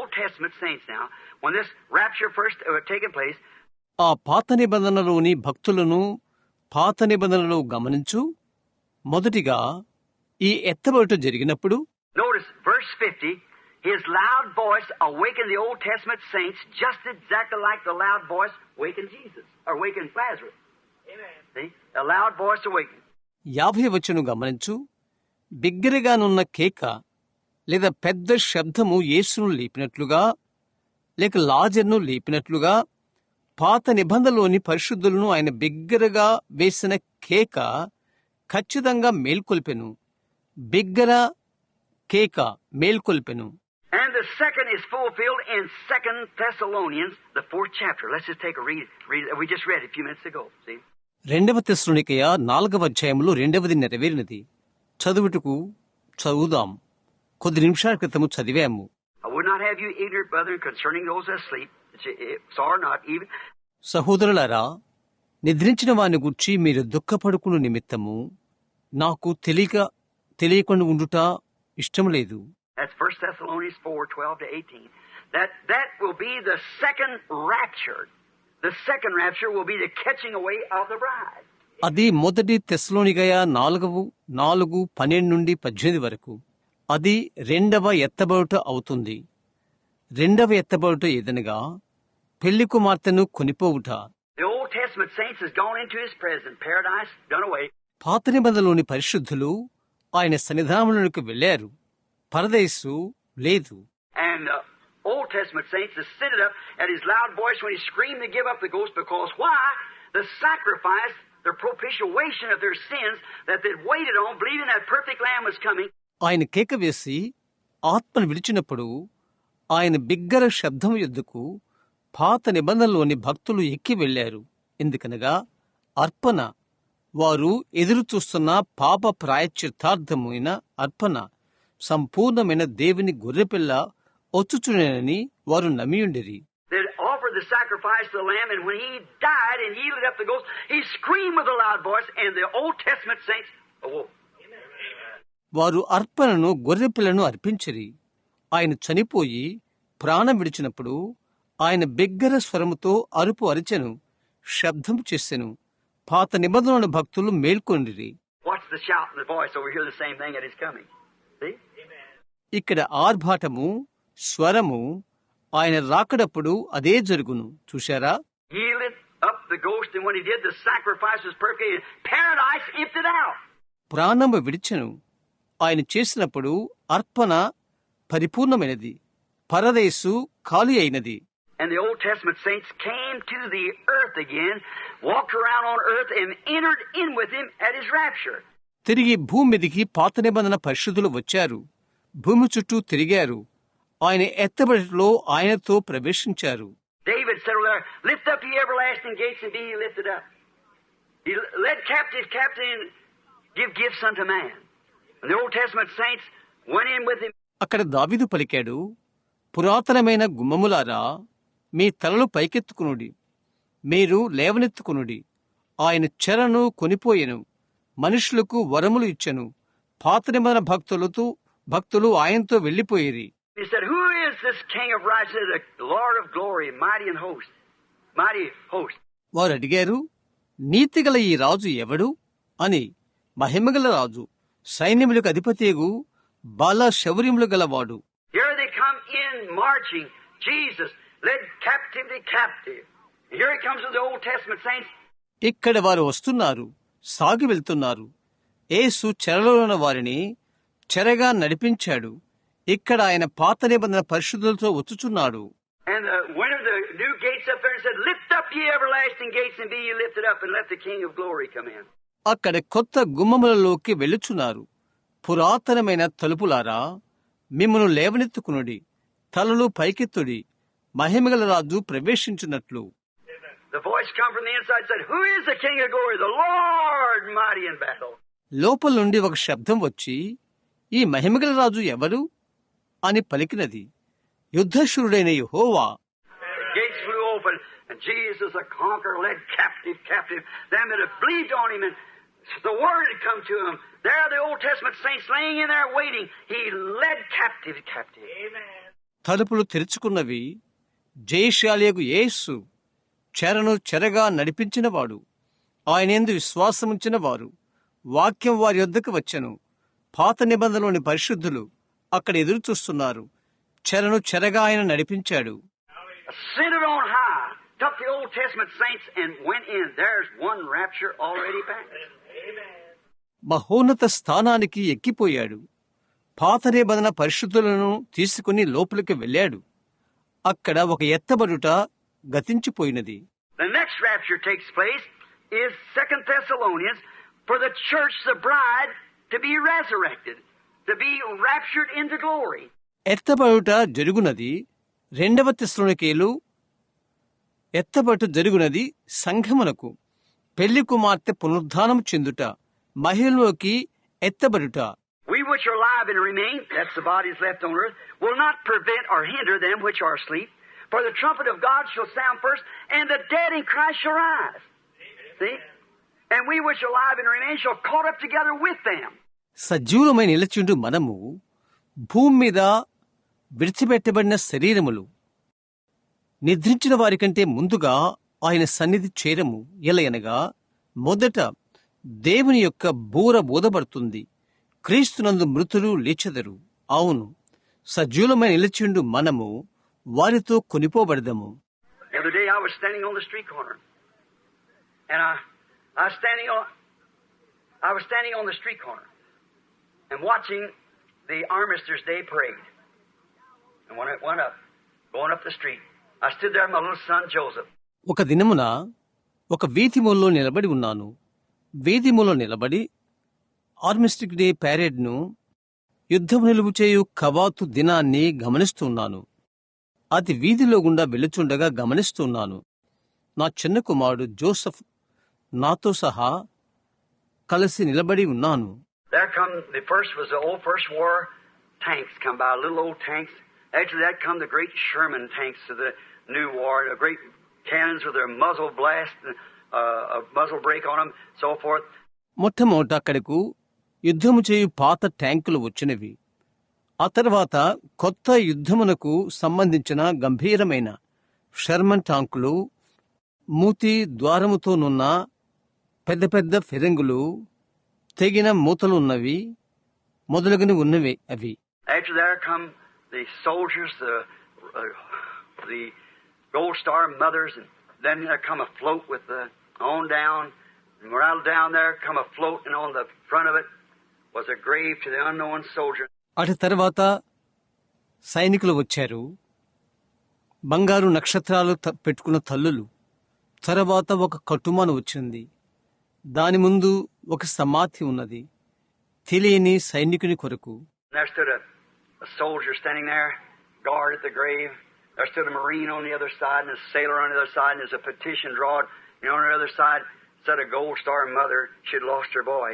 Old Testament saints now, when this rapture first uh, taken place, ఆ పాత నిబంధనలోని భక్తులను పాత నిబంధనలు గమనించు మొదటిగా ఈ ఎత్తబడుట జరిగినప్పుడు notice verse 50, his loud voice awakened the Old Testament saints just exactly like the loud voice awakened Jesus, or awakened Lazarus. See? A loud voice awakened. యాభై వచ్చును గమనించు బిగ్గరగానున్న కేక లేదా పెద్ద శబ్దము యేసును లేపినట్లుగా లేక లాజర్ను లేపినట్లుగా పాత నిబంధనలోని పరిశుద్ధులను ఆయన బిగ్గరగా వేసిన కేక ఖచ్చితంగా మేల్కొల్పెను బిగ్గర కేక మేల్కొల్పెను And the second is fulfilled in Second Thessalonians, the fourth chapter. Let's just take a read. read we just read it a few minutes ago. See? రెండవ తెస్సునికయ నాలుగవ అధ్యాయంలో రెండవది నెరవేరినది చదువుటకు చదువుదాం కొద్ది నిమిషాల క్రితము చదివాము. సహోదరులరా నిద్రించిన వాని గుర్చి మీరు దుఃఖపడుకున్న నిమిత్తము. నాకు తెలియక తెలియకుండా ఉండుట ఇష్టం లేదు. అది మొదటి తెస్లోనిగయ నాలుగవు నాలుగు పన్నెండు నుండి పద్దెనిమిది వరకు. అది రెండవ ఎత్తబడుట అవుతుంది రెండవ ఎత్తబడుట ఏదనగా పెళ్ళి కుమార్తెను కొనిపోవుట. పాత నిబంధనలోని పరిశుద్ధులు ఆయన సన్నిధానంలోనికి వెళ్ళారు పరదేశు లేదు uh, Old Testament saints have stood up at his loud voice when he screamed to give up the ghost because why? The sacrifice, the propitiation of their sins that they'd waited on, believing that perfect lamb was coming. ఆయన కేక వేసి ఆత్మను విడిచినప్పుడు ఆయన బిగ్గర శబ్దం ఎద్దుకు పాత నిబంధనలోని భక్తులు ఎక్కి వెళ్ళారు ఎందుకనగా అర్పణ వారు ఎదురు చూస్తున్న పాప ప్రాయచ్యార్థమైన అర్పణ సంపూర్ణమైన దేవుని గొర్రెపిల్ల వచ్చుచునేనని వారు నమ్మియుండిరి. వారు అర్పణను గొర్రెపిల్లను అర్పించిరి. ఆయన చనిపోయి ప్రాణం విడిచినప్పుడు ఆయన బిగ్గర స్వరముతో అరుపు అరిచెను శబ్దం చేసెను పాత నిబంధనలు భక్తులు మేల్కొండిరి. ఇక్కడ ఆర్భాటము స్వరము ఆయన రాకడప్పుడు అదే జరుగును. చూశారా? ప్రాణము విడిచెను. ఆయన చేసినప్పుడు అర్పణ పరిపూర్ణమైనది పరదేశు ఖాళీ అయినది And the Old Testament saints came to the earth again, walked around on earth, and entered in with him at his rapture. తిరిగి భూమి మీదికి పాత నిబంధన పరిశుద్ధులు వచ్చారు భూమి చుట్టూ తిరిగారు ఆయన ఎత్తబడిలో ఆయనతో ప్రవేశించారు David said over there, Lift up ye everlasting gates and be ye lifted up. He led captive captive and give gifts unto man. అక్కడ దావీదు పలికాడు పురాతనమైన గుమ్మములారా మీ తలలు పైకెత్తుకునుడి మీరు లేవనెత్తుకునుడి. ఆయన చెరను కొనిపోయెను మనుషులకు వరములు ఇచ్చెను. పాత నిబంధన భక్తులతో భక్తులు ఆయనతో వెళ్ళిపోయిరి host. వారు అడిగారు నీతిగల ఈ రాజు ఎవడు? అని మహిమగల రాజు. సైన్యములకు అధిపతిగు బాల శౌర్యములు గలవాడు. ఇక్కడ వారు వస్తున్నారు సాగి వెళ్తున్నారు. ఏసు చెరలో ఉన్న వారిని చెరగా నడిపించాడు. ఇక్కడ ఆయన పాత నిబంధన పరిశుద్ధులతో వచ్చుచున్నాడు. కొత్త అక్కడ కొత్త గుమ్మములలోకి వెళ్ళుచున్నారు. పురాతనమైన తలుపులారా మిమ్మను లేవనెత్తుకునుడి తలలు పైకెత్తుడి మహిమగల రాజు ప్రవేశించినట్లు. లోపల నుండి ఒక శబ్దం వచ్చి ఈ మహిమగల రాజు ఎవరు? అని పలికినది. యుద్ధశురుడైన Jehovah. Jesus a conqueror led captive captive them that have believed on him and the word had come to him. There the Old Testament saints laying in there waiting. He led captive captive. Amen. తలుపులు తెరుచుకున్నవి జయశాలియకు యేసు చెరను చెరగా నడిపించినవాడు. ఆయనేందు విశ్వాసముంచిన వారు వాక్యం వారి యొద్దకు వచ్చెను. పాత నిబంధనలోని పరిశుద్ధులు అక్కడ ఎదురు చూస్తున్నారు. చెరను చెరగా ఆయన నడిపించాడు. మహోన్నత స్థానానికి ఎక్కిపోయాడు. పాత నిబంధన పరిశుద్ధులను తీసుకుని లోపలికి వెళ్ళాడు. అక్కడ ఒక ఎత్తబడుట గతించిపోయినది. ఎత్తబడుట జరుగునది రెండవ తెస్లోనికేలు ఎత్తబట్టు జరుగునది సంఘమునకు. పెళ్ళి కుమార్తె పునరుద్ధానం చెందుట మహిళలోకి ఎత్తబడుట We which are alive and remain, that's the bodies left on earth, will not prevent or hinder them which are asleep. For the trumpet of God shall sound first, and the dead in Christ shall rise. See? And we which are alive and remain shall caught up together with them. సజీవులమై నిలచిండు మనము భూమి మీద విడిచిపెట్టబడిన శరీరములు నిద్రించిన వారికంటే ముందుగా ఆయన సన్నిధి చేరము ఎలయనగా మొదట దేవుని యొక్క బూర బోధపడుతుంది క్రీస్తునందు మృతులు లేచెదరు అవును సజీవులమై నిలిచిండు మనము వారితో కొనిపోబడదము The I was standing on the street corner and watching the Armistice Day parade. And when it went up, going up the street, I stood there with my little son Joseph. ఒక దినమున ఒక వీధిమూలలో నిలబడి ఉన్నాను. వీధిమూలలో నిలబడి ఆర్మిస్టిక్ day ప్యారేడ్ను యుద్ధం నిలుపు చేయు కవాతు దినాన్ని గమనిస్తున్నాను అది వీధిలో గుండా వెళుచుండగా గమనిస్తున్నాను నా చిన్న కుమారుడు జోసఫ్ నాతో సహా కలిసి నిలబడి ఉన్నాను. There come the first was the old First War tanks come by, little old tanks. After that come the great Sherman tanks of the new war, a great cannons with their muzzle blast, uh, a muzzle brake on them, so forth. మొట్టమొదట అక్కడకు యుద్ధము చేయు పాత ట్యాంకులు వచ్చినవి ఆ తర్వాత కొత్త యుద్ధమునకు సంబంధించిన గంభీరమైన షర్మన్ టాంకులు మూతి ద్వారముతోనున్న పెద్ద పెద్ద ఫిరంగులు తెగిన మూతలున్నవి మొదలుగని ఉన్నవి అవి After there come the soldiers, the uh, the Gold Star mothers, and then there come a float with the on down, and right down there come a float, and on the front of it was a grave to the unknown soldier. అటు తర్వాత సైనికులు వచ్చారు బంగారు నక్షత్రాలు పెట్టుకున్న తల్లులు తర్వాత ఒక కట్టుమాను వచ్చింది దాని ముందు ఒక సమాధి ఉన్నది తెలియని సైనికుని కొరకు there stood a, Marine on the other side and a sailor on the other side, and there's a petition drawn. And on the other side said a Gold Star mother, she'd lost her boy.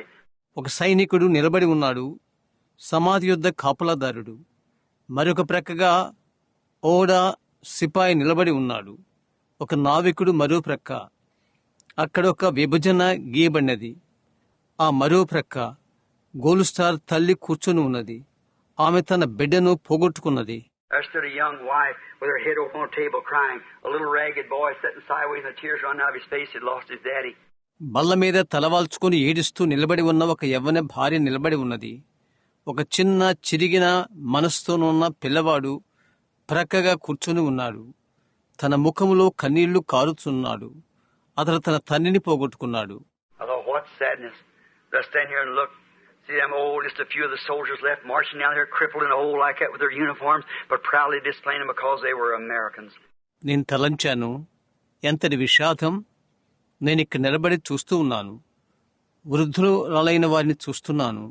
ఒక సైనికుడు నిలబడి ఉన్నాడు సమాధి యుద్ధ కాపలాదారుడు మరొక ప్రక్కగా ఓడ సిపాయి నిలబడి ఉన్నాడు ఒక నావికుడు మరో ప్రక్క అక్కడ ఒక విభజన గీయబడినది ఆ మరో ప్రక్క గోల్డ్ స్టార్ తల్లి కూర్చొని ఉన్నది ఆమె తన బిడ్డను పోగొట్టుకున్నది There stood a young wife with her head over on a table crying. A little ragged boy sitting sideways and the tears running out of his face. He'd lost his daddy. బల్ల మీద తలవాల్చుకొని ఏడుస్తూ నిలబడి ఉన్న ఒక యవ్వన భార్య నిలబడి ఉన్నది ఒక చిన్న చిరిగిన మనసుతోనున్న పిల్లవాడు ప్రక్కగా కూర్చొని ఉన్నాడు తన ముఖములో కన్నీళ్ళు కారుచున్నాడు అతను తన తండ్రిని పోగొట్టుకున్నాడు See them old, just a few of the soldiers left marching down there, crippled and old like that with their uniforms, but proudly displaying them because they were Americans. నేను తలంచాను ఎంతటి విషాదం నేను ఇక్కడ నిలబడి చూస్తూ ఉన్నాను వృద్ధులైన వారిని చూస్తున్నాను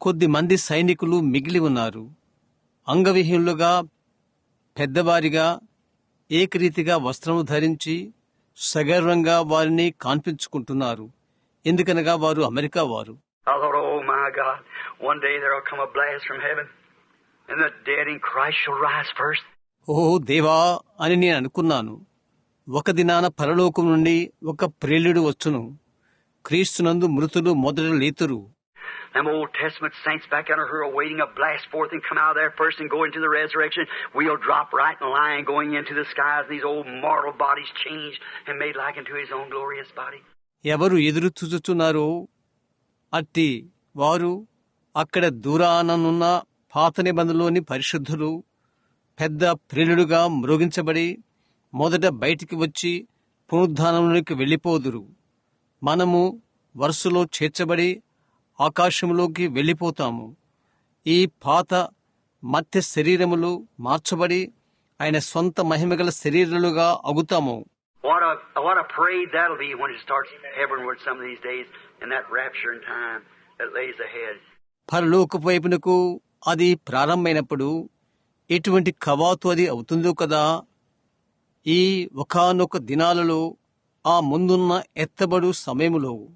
కొద్ది మంది సైనికులు మిగిలి ఉన్నారు అంగవిహీనులుగా పెద్దవారిగా ఏకరీతిగా వస్త్రము ధరించి సగర్వంగా వారిని కాన్పించుకుంటున్నారు ఎందుకనగా వారు అమెరికా వారు I thought, oh my God, one day there will come a blast from heaven, and the dead in Christ shall rise first. ఓ దేవా అని నేను అనుకున్నాను ఒక దినాన పరలోకం నుండి ఒక ప్రేలుడు వచ్చును క్రీస్తునందు మృతులు మొదట లేతురు them Old Testament saints back under her are waiting to blast forth and come out of there first and go into the resurrection. We'll drop right in line going into the skies, these old mortal bodies changed and made like unto his own glorious body. ఎవరు ఎదురు చూచుచున్నారో అట్టి వారు అక్కడ దూరాననున్న పాత నిబంధనలోని పరిశుద్ధులు పెద్ద ప్రియులుగా మృగించబడి మొదట బయటికి వచ్చి పునరుద్ధానంలోకి వెళ్ళిపోదురు. మనము వరుసలో చేర్చబడి ఆకాశంలోకి వెళ్ళిపోతాము. ఈ పాత మత్య శరీరములు మార్చబడి ఆయన సొంత మహిమగల శరీరాలుగా అగుతాము. What a what a parade that'll be when it starts heavenward some of these days. పరలోక వైపునకు అది ప్రారంభమైనప్పుడు ఎటువంటి కవాతు అది అవుతుందో కదా? ఈ ఒకనొక దినాలలో ఆ ముందున్న ఎత్తబడు సమయములో.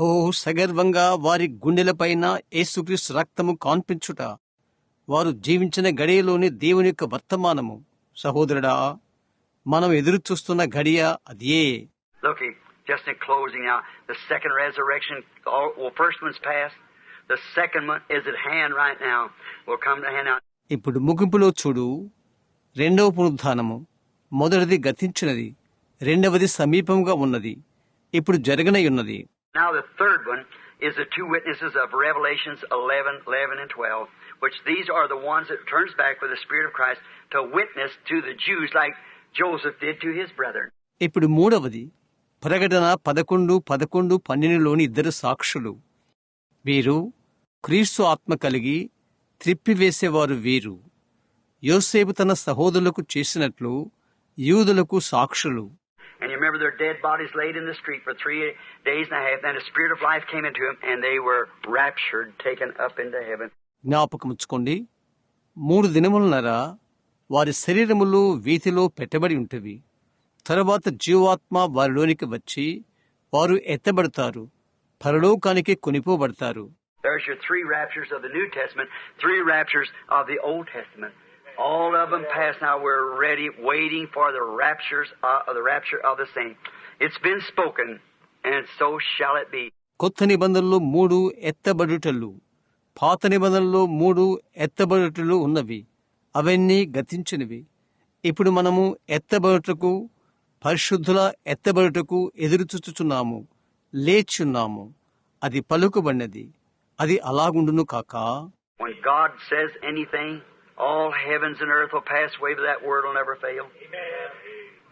ఓ సగర్వంగా వారి గుండెల పైన యేసుక్రీస్తు రక్తము కాన్పించుట. వారు జీవించిన గడియలోని దేవుని యొక్క వర్తమానము. సహోదరుడా మనం ఎదురు చూస్తున్న గడియ అదే ఇప్పుడు ముగింపులో చూడు. రెండవ పునరుద్ధానము మొదటిది గతించినది రెండవది సమీపంగా ఉన్నది ఇప్పుడు జరగనయున్నది. Now the third one is the two witnesses of Revelations 11, 11 and 12. Which these are the ones that turns back with the Spirit of Christ to witness to the Jews like Joseph did to his brethren. ఇప్పుడు మూడవది ప్రకటన పదకొండు పదకొండు పన్నెండులోని ఇద్దరు సాక్షులు వీరు క్రీస్తు ఆత్మ కలిగి త్రిప్పివేసేవారు వీరు యోసేపు తన సహోదరులకు చేసినట్లు యూదులకు సాక్షులు And you remember their dead bodies laid in the street for three days and a half. Then the Spirit of life came into them, and they were raptured, taken up into heaven. జ్ఞాపకముచ్చుకోండి మూడు దినములనర వారి శరీరములు వీధిలో పెట్టబడి ఉంటవి తరువాత జీవాత్మ వారిలోనికి వచ్చి వారు ఎత్తబడతారు పరలోకానికి కొనిపోబడతారు There's your three raptures of the New Testament, three raptures of the Old Testament. All of them passed. Now we're ready, waiting for the raptures uh, of the rapture of the saints. It's been spoken, and so shall it be. కొత్త నిబంధనలో మూడు ఎత్తబడుటలు పాత నిబంధనలో మూడు ఎత్తబడుటలు ఉన్నవి. అవన్నీ గతించినవి. ఇప్పుడు మనము ఎత్తబడుటకు పరిశుద్ధుల ఎత్తబడుటకు ఎదురుచూచుచున్నాము. లేచున్నాము. అది పలుకుబడినది. అది అలాగుండును కాక. When God says anything, all heavens and earth will pass away, but that word will never fail.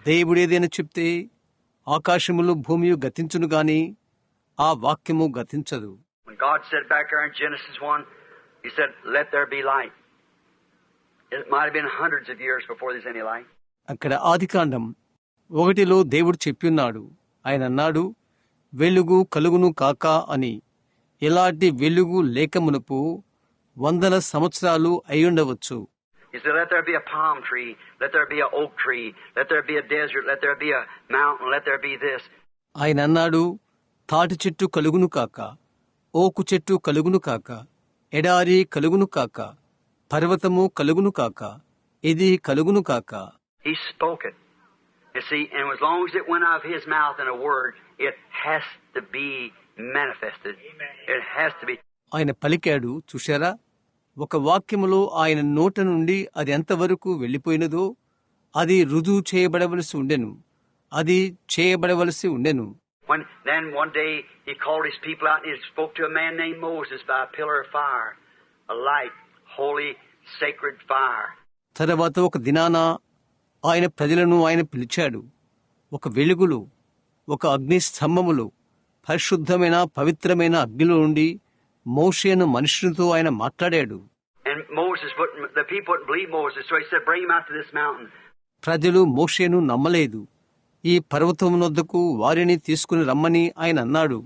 దేవుడేదైనా చెప్తే ఆకాశములు భూమియు గతించును గాని ఆ వాక్యము గతించదు. When God said back there in Genesis 1, He said, Let there be light. It might have been hundreds of years before there's any light. అక్కడ ఆదికాండం ఒకటిలో దేవుడు చెప్పిన్నాడు ఆయన అన్నాడు వెలుగు కలుగును కాక అని ఇలాంటి వెలుగు లేకమునుపు వందల సంవత్సరాలు అయ్యుండవచ్చు He said, Let there be a palm tree, let there be an oak tree, let there be a desert, let there be a mountain, let there be this. ఆయన అన్నాడు తాటి చెట్టు కలుగును కాక ఓకు చెట్టు కలుగును కాక ఎడారి కలుగును కాక పర్వతము కలుగును కాక ఇది కలుగును కాక He spoke it. You see, and as long as it went out of His mouth in a word, it has to be manifested. It has to be. ఆయన పలికాడు చూశారా ఒక వాక్యములో ఆయన నోట నుండి అది ఎంతవరకు వెళ్ళిపోయినదో అది రుజువు చేయబడవలసి ఉండెను అది చేయబడవలసి ఉండెను When then one day he called his people out and he spoke to a man named Moses by a pillar of fire, a light, holy, sacred fire. తర్వాత ఒక దినాన ఆయన ప్రజలను ఆయన పిలిచాడు ఒక వెలుగులు ఒక అగ్ని స్తంభములు పరిశుద్ధమైన పవిత్రమైన అగ్నిలో నుండి మోషేను మనుషునితో ఆయన మాట్లాడాడు And Moses wouldn't, the people wouldn't believe Moses, so he said, Bring him out to this mountain. ప్రజలు మోషేను నమ్మలేదు ఈ పర్వతం వద్దకు వారిని తీసుకుని రమ్మని ఆయన అన్నాడు.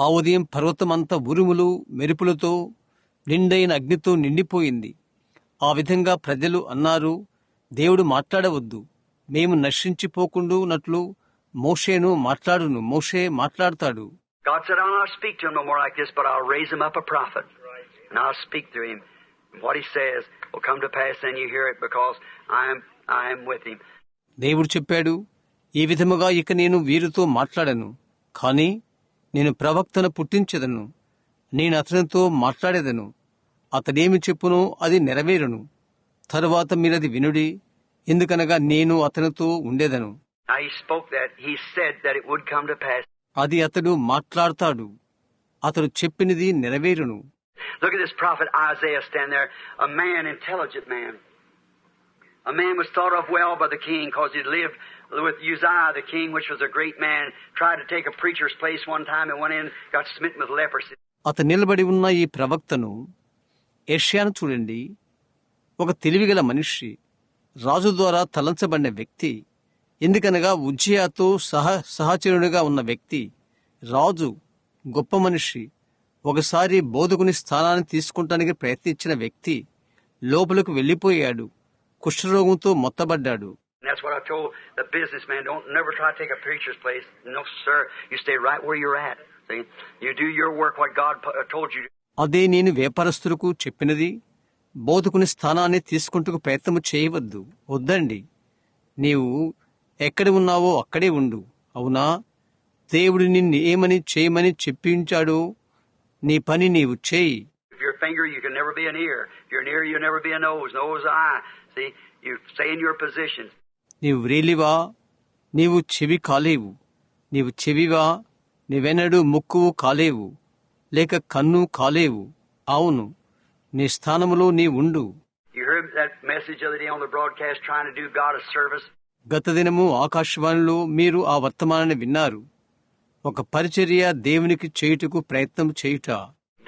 ఆ ఉదయం పర్వతం అంతా ఉరుములు మెరుపులతో నిండైన అగ్నితో నిండిపోయింది. ఆ విధంగా ప్రజలు అన్నారు దేవుడు మాట్లాడవద్దు. మేము నశించిపోకుండా నట్లు మోషేను మాట్లాడును. మోషే మాట్లాడతాడు. God said, I'll not speak to him no more like this, but I'll raise him up a prophet. And I'll speak through him. And what he says will come to pass, and you hear it because I am, I am with him. దేవుడు చెప్పాడు ఈ విధముగా ఇక నేను వీరితో మాట్లాడను కాని నేను ప్రవక్తను పుట్టించెదను నేను అతనితో మాట్లాడేదను అతడేమి చెప్పునో అది నెరవేరును తరువాత మీరది వినుడి ఎందుకనగా నేను అతనితో ఉండేదను Now he spoke that, he said that it would come to pass. అది అతడు మాట్లాడతాడు అతడు చెప్పినది నెరవేరును Look at this prophet Isaiah stand there, a man, intelligent man. A man was thought of well by the king because he lived with Uzziah, the king, which was a great man, tried to take a preacher's place one time and went in, got smitten with leprosy. అతను నిలబడి ఉన్న ఈ ప్రవక్తను ఏష్యాను చూడండి ఒక తెలివిగల మనిషి రాజు ద్వారా తలంచబడిన వ్యక్తి ఎందుకనగా ఉజ్జయాతో సహ సహచరునిగా ఉన్న వ్యక్తి రాజు గొప్ప మనిషి ఒకసారి బోధకుని స్థానాన్ని తీసుకుంటానికి ప్రయత్నించిన వ్యక్తి లోపలకు వెళ్ళిపోయాడు కుష్ఠరోగంతో మొత్తబడ్డాడు And that's what I told the businessman. Don't never try to take a preacher's place. No, sir. You stay right where you're at. See? You do your work, what God pu- uh, told you to. అదే నేను వ్యాపారస్తులకు చెప్పినది బోధకుని స్థానాన్ని తీసుకుంటూ ప్రయత్నం చేయవద్దు వద్దండి నీవు ఎక్కడ ఉన్నావో అక్కడే ఉండు. అవునా? దేవుడు నిన్ను ఏమని చేయమని చెప్పించాడు నీ పని నీవు చేయి. నీవు రేలివా నీవు చెవి కాలేవు. నీవు చెవివా? నీవెనడు ముక్కువు కాలేవు. లేక కన్ను కాలేవు. అవును నీ స్థానములో నీవుండు గత దినము ఆకాశవాణిలో మీరు ఆ వర్తమానాన్ని విన్నారు. ఒక పరిచర్య దేవునికి చేయుటకు ప్రయత్నం చేయుట.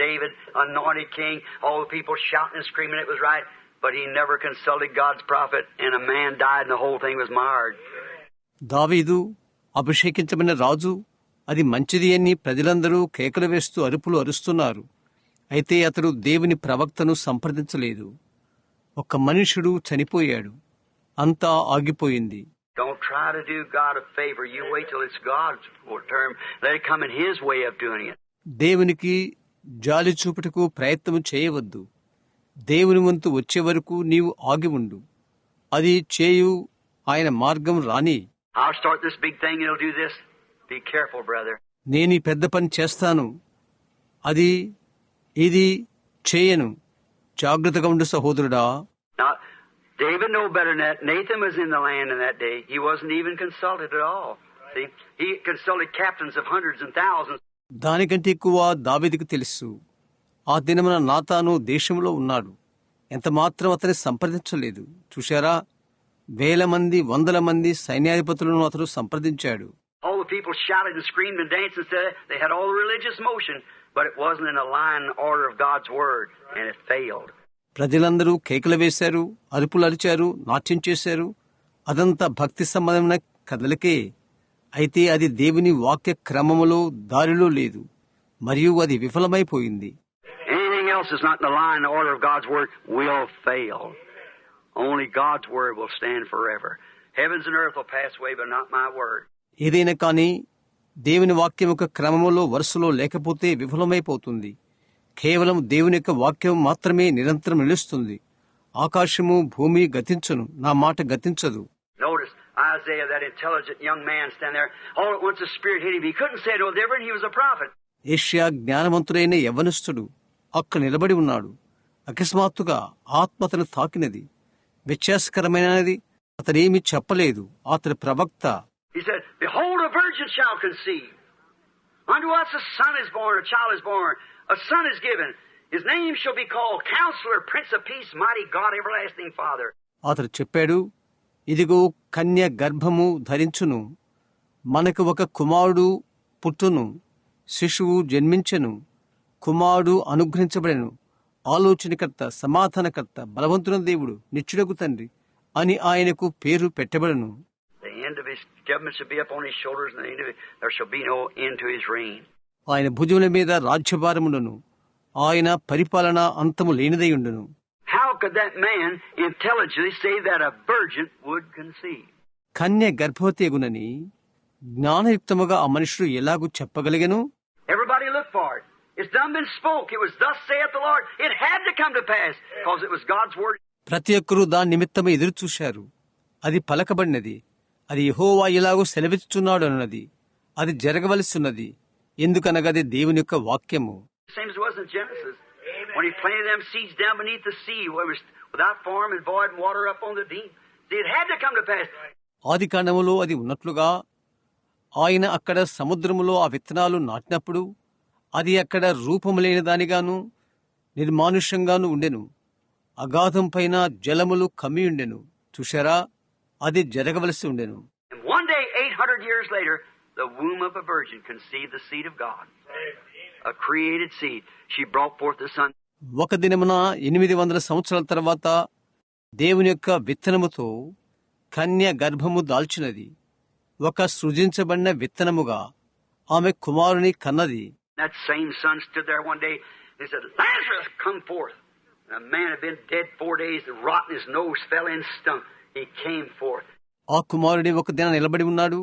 David, anointed king, all the people shouting and screaming it was right, but he never consulted God's prophet, and a man died and the whole thing was marred. దావీదు అభిషేకించబడిన రాజు అది మంచిది అని ప్రజలందరూ కేకలు వేస్తూ అరుపులు అరుస్తున్నారు. అయితే అతడు దేవుని ప్రవక్తను సంప్రదించలేదు. ఒక మనుషుడు చనిపోయాడు. అంతా ఆగిపోయింది. Don't try to do God a favor. You wait till it's God's term. Let it come in His way of doing it. దేవునికి జాలి చూపుటకు ప్రయత్నం చేయవద్దు. దేవుని వంతు వచ్చే వరకు నీవు ఆగి ఉండు. అది చేయు ఆయన మార్గం రాని. నేను పెద్ద పని చేస్తాను. అది ఇది చేయను. జాగ్రత్తగా ఉండు సహోదరుడా. David knew better than that. Nathan was in the land in that day. He wasn't even consulted at all. See, he consulted captains of hundreds and thousands. దానికంటే ఎక్కువ దావీదుకు తెలుసు ఆ దినమున నాతాను దేశంలో ఉన్నాడు ఎంత మాత్రం అతని సంప్రదించలేదు చూశారా వేల మంది వందల మంది సైన్యాధిపతులను అతడు సంప్రదించాడు All the people shouted and screamed and danced and said they had all the religious motion, but it wasn't in a line and order of God's word, and it failed. ప్రజలందరూ కేకలు వేశారు అరుపులు అరిచారు నాట్యం చేశారు. అదంతా భక్తి సంబంధమైన కథలకే. అయితే అది దేవుని వాక్య క్రమములో దారిలో లేదు మరియు అది విఫలమైపోయింది. ఏదైనా కానీ దేవుని వాక్యం యొక్క క్రమములో వరుసలో లేకపోతే విఫలమైపోతుంది. కేవలం దేవుని యొక్క వాక్యం మాత్రమే నిరంతరం నిలుస్తుంది. ఆకాశము భూమి గతించను. నా మాట గతించదు. ఏషియా జ్ఞానవంతుడైన యవనస్థుడు అక్కడ నిలబడి ఉన్నాడు. అకస్మాత్తుగా ఆత్మతను తాకినది. వ్యత్యాసకరమైనది. అతనేమి చెప్పలేదు. అతని ప్రవక్త is born a son is given. His name shall be called Counselor, Prince of Peace, Mighty God, Everlasting Father. అతడు చెప్పాడు ఇదిగో కన్య గర్భము ధరించును. మనకు ఒక కుమారుడు పుట్టును. శిశువు జన్మించెను. కుమారుడు అనుగ్రహించబడెను. ఆలోచనకర్త సమాధానకర్త బలవంతున దేవుడు నిత్యుడకు తండ్రి అని ఆయనకు పేరు పెట్టబడను. ఆయన భుజముల మీద రాజ్యభారముండను. ఆయన పరిపాలన అంతము లేనిదై ఉండును కన్య గర్భవతి గర్భవతీగునని జ్ఞానయుక్తముగా ఆ మనుషులు ఎలాగూ చెప్పగలిగను? ప్రతి ఒక్కరూ దాని నిమిత్తమే ఎదురు చూశారు. అది పలకబడినది. అది యహోవా ఇలాగో సెలవిస్తున్నాడు అన్నది అది జరగవలసి ఉన్నది. ఎందుకనగది దేవుని యొక్క వాక్యము. ఆది కాండములో అది ఉన్నట్లుగా ఆయన అక్కడ సముద్రములో ఆ విత్తనాలు నాటినప్పుడు అది అక్కడ రూపము లేని దానిగాను నిర్మానుష్యంగాను ఉండెను. అగాధం పైన జలములు కమ్మి ఉండెను. చూశారా? అది జరగవలసి ఉండెను. And one day, 800 years later, the womb of a virgin conceived the seed of God. A created seed. She brought forth the son. ఒక దినమున ఎనిమిది వందల సంవత్సరాల తర్వాత దేవుని యొక్క విత్తనముతో కన్య గర్భము దాల్చినది ఒక సృజించబడిన విత్తనముగా ఆమె కుమారుని కన్నది That same son stood there one day and said, Lazarus, come forth. And a man had been dead four days, rotten, his nose fell in, stunk. He came forth. ఆ కుమారుడి ఒక దిన నిలబడి ఉన్నాడు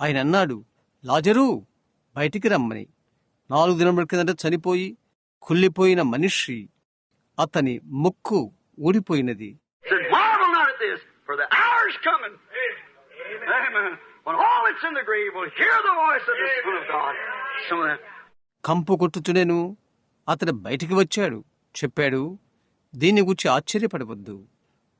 ఆయన అన్నాడు లాజరు బయటికి రమ్మని. నాలుగు దినముల కిందట చనిపోయి కుళ్ళిపోయిన మనిషి అతని ముక్కు ఊడిపోయినది. కంపు కొట్టుచునేను అతడు బయటికి వచ్చాడు. చెప్పాడు దీన్ని గురించి ఆశ్చర్యపడవద్దు.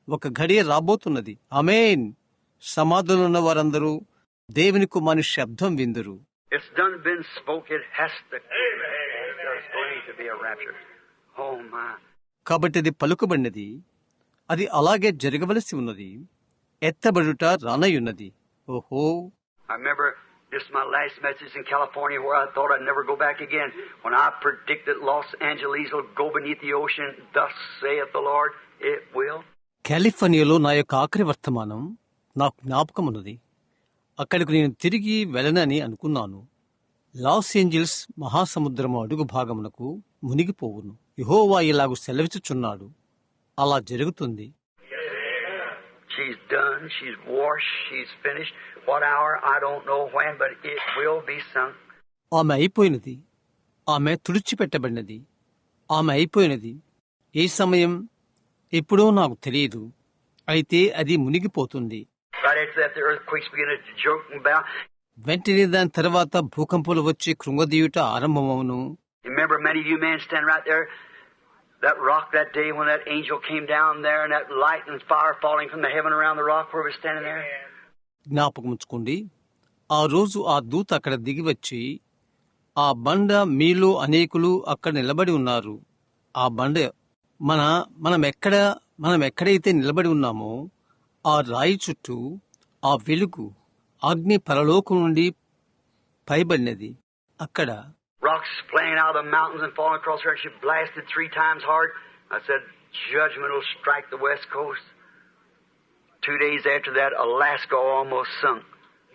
ఒక ఘడియ రాబోతున్నది. అమేన్ సమాధులున్న వారందరూ దేవుని కుమారుని శబ్దం విందురు It's done been spoke. It has to. There's going to be a rapture. Oh my. కాబట్టి అది పలుకబడినది అది అలాగే జరగవలసి ఉన్నది ఎత్తబడుట రానయ్యున్నది ఓహో I remember just my last message in California where I thought I'd never go back again. When I predicted Los Angeles will go beneath the ocean, thus saith the Lord, it will. కాలిఫోర్నియాలో నా యొక్క ఆఖరి వర్తమానం నాకు జ్ఞాపకం ఉన్నది అక్కడికి నేను తిరిగి వెళ్ళనని అనుకున్నాను లాస్ ఏంజల్స్ మహాసముద్రము అడుగు భాగమునకు మునిగిపోవును యెహోవా ఇలాగు సెలవిచుచున్నాడు అలా జరుగుతుంది She's done. She's washed. She's finished. What hour? I don't know when, but it will be sunk. ఆమె అయిపోయినది ఆమె తుడిచిపెట్టబడినది ఆమె అయిపోయినది ఏ సమయం ఎప్పుడో నాకు తెలియదు అయితే అది మునిగిపోతుంది వెంటనే దాని తర్వాత భూకంపాలు వచ్చి కృంగదీయుట ఆరంభమవును remember many of you men standing right there, that rock that day when that angel came down there and that light and fire falling from the heaven around the rock where we're standing there? జ్ఞాపకం ఉంచుకోండి ఆ రోజు ఆ దూత అక్కడ దిగి వచ్చి ఆ బండ మీలో అనేకులు అక్కడ నిలబడి ఉన్నారు ఆ బండ మన మనం ఎక్కడ మనం ఎక్కడైతే నిలబడి ఉన్నామో ఆ రాయి చుట్టూ ఆ వెలుగు అగ్ని పరలోకం నుండి పైబడినది. అక్కడ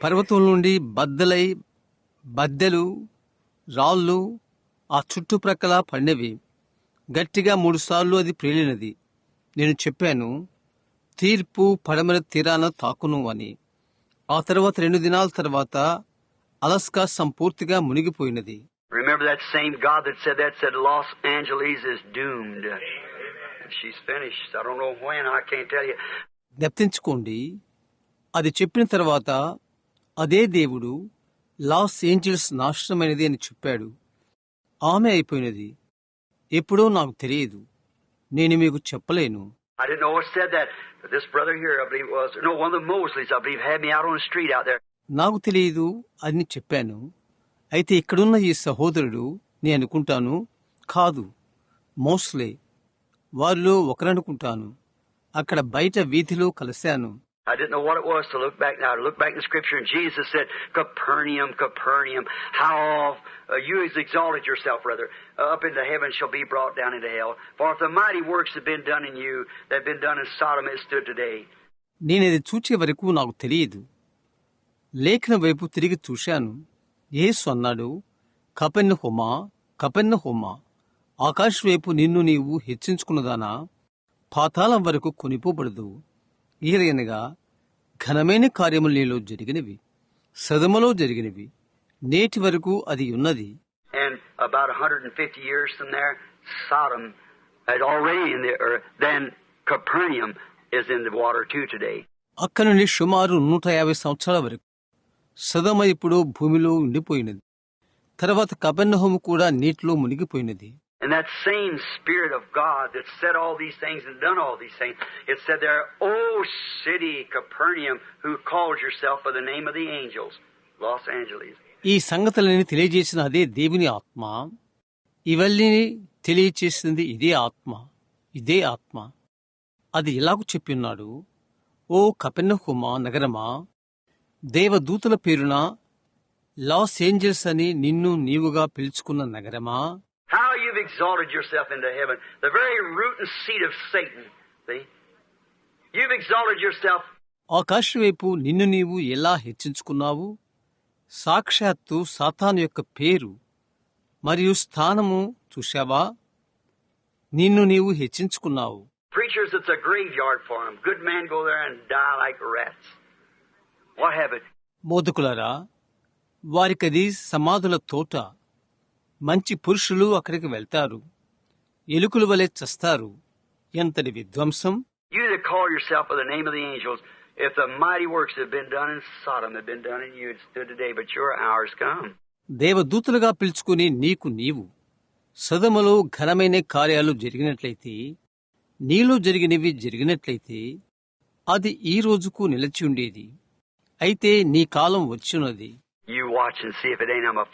పర్వతం నుండి బద్దలై బద్దెలు రాళ్ళు ఆ చుట్టుప్రక్కల పడినవి. గట్టిగా మూడు సార్లు అది ప్రేలినది. నేను చెప్పాను తీర్పు పడమర తీరాన తాకును అని ఆ తర్వాత రెండు దినాల తర్వాత అలస్కా సంపూర్తిగా మునిగిపోయినది Remember that same God that said that said Los Angeles is doomed. And she's finished. I don't know when. I can't tell you. జ్ఞప్తించుకోండి అది చెప్పిన తర్వాత అదే దేవుడు లాస్ ఏంజల్స్ నాశనమైనది అని చెప్పాడు ఆమె అయిపోయినది ఎప్పుడో నాకు తెలియదు నేను మీకు చెప్పలేను I didn't know what said that. But this brother here, I believe it was, no, one of the Mosleys, I believe, had me out on the street out there. నాకు తెలియదు అని చెప్పాను అయితే ఇక్కడున్న ఈ సహోదరుడు నేను అనుకుంటాను కాదు మోస్లే వారిలో ఒకరనుకుంటాను అక్కడ బయట వీధిలో కలిశాను I didn't know what it was to look back now. To look back in Scripture, and Jesus said, Capernaum, Capernaum, how uh, you has exalted yourself, rather, uh, up into heaven shall be brought down into hell. For if the mighty works have been done in you that have been done in Sodom, it stood today. నేనది చూచే వరకు నాకు తెలియదు లేఖన వైపు తిరిగి చూశాను యేసు అన్నాడు కపెన్న హోమా కపెన్న హోమా ఆకాశ వైపు నిన్ను నీవు హెచ్చించుకున్నదానా పాతాళం వరకు కొనిపోబడదు ఈరయనగా ఘనమైన కార్యములు నీలో జరిగినవి. సదమలో జరిగినవి. నేటి వరకు అది ఉన్నది. And about 150 years from there, Sodom is already in the earth. Then Capernaum is in the water too today. అక్కడి నుండి సుమారు నూట యాభై సంవత్సరాల వరకు సదమ ఇప్పుడు భూమిలో ఉండిపోయినది. తర్వాత కపెన్నహోము కూడా నీటిలో మునిగిపోయినది. And that same Spirit of God that said all these things and done all these things, it said there, O city Capernaum, who calls yourself by the name of the angels, Los Angeles. ఈ సంగతులని తెలియజేసిన అదే దేవుని ఆత్మ ఇవన్నీ తెలియచేసింది ఇదే ఆత్మ ఇదే ఆత్మ అది ఇలాగూ చెప్పిన్నాడు ఓ కపెన్నహుమా నగరమా దేవదూతల పేరున లాస్ ఏంజల్స్ అని నిన్ను నీవుగా పిలుచుకున్న నగరమా you've exalted yourself into heaven, the very root and seat of Satan. See? You've exalted yourself ఆకాశం వైపు నిన్ను నీవు ఎలా హెచ్చించుకున్నావు సాక్షాత్తు సాతాను యొక్క పేరు మరియు స్థానము చూశావా నిన్ను నీవు హెచ్చించుకున్నావు Preachers, it's a graveyard for them. Good men go there and die like rats. What habit? బోధకులరా వారికది సమాధుల తోట మంచి పురుషులు అక్కడికి వెళ్తారు. ఎలుకలు వలె చస్తారు. ఎంతటి విధ్వంసం! దేవదూతులుగా పిలుచుకుని నీకు నీవు. సదమలో ఘనమైన కార్యాలు జరిగినట్లయితే నీలో జరిగినవి జరిగినట్లయితే అది ఈ రోజుకు నిలచి ఉండేది. అయితే నీ కాలం వచ్చినది యూ వాచ్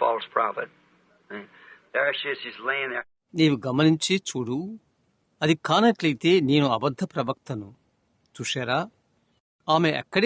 ఫాల్స్ ప్రాఫిట్ నీవు గమనించి చూడు. అది కానట్లయితే నేను అబద్ధ ప్రవక్తను. చూశారా? ఆమె అక్కడే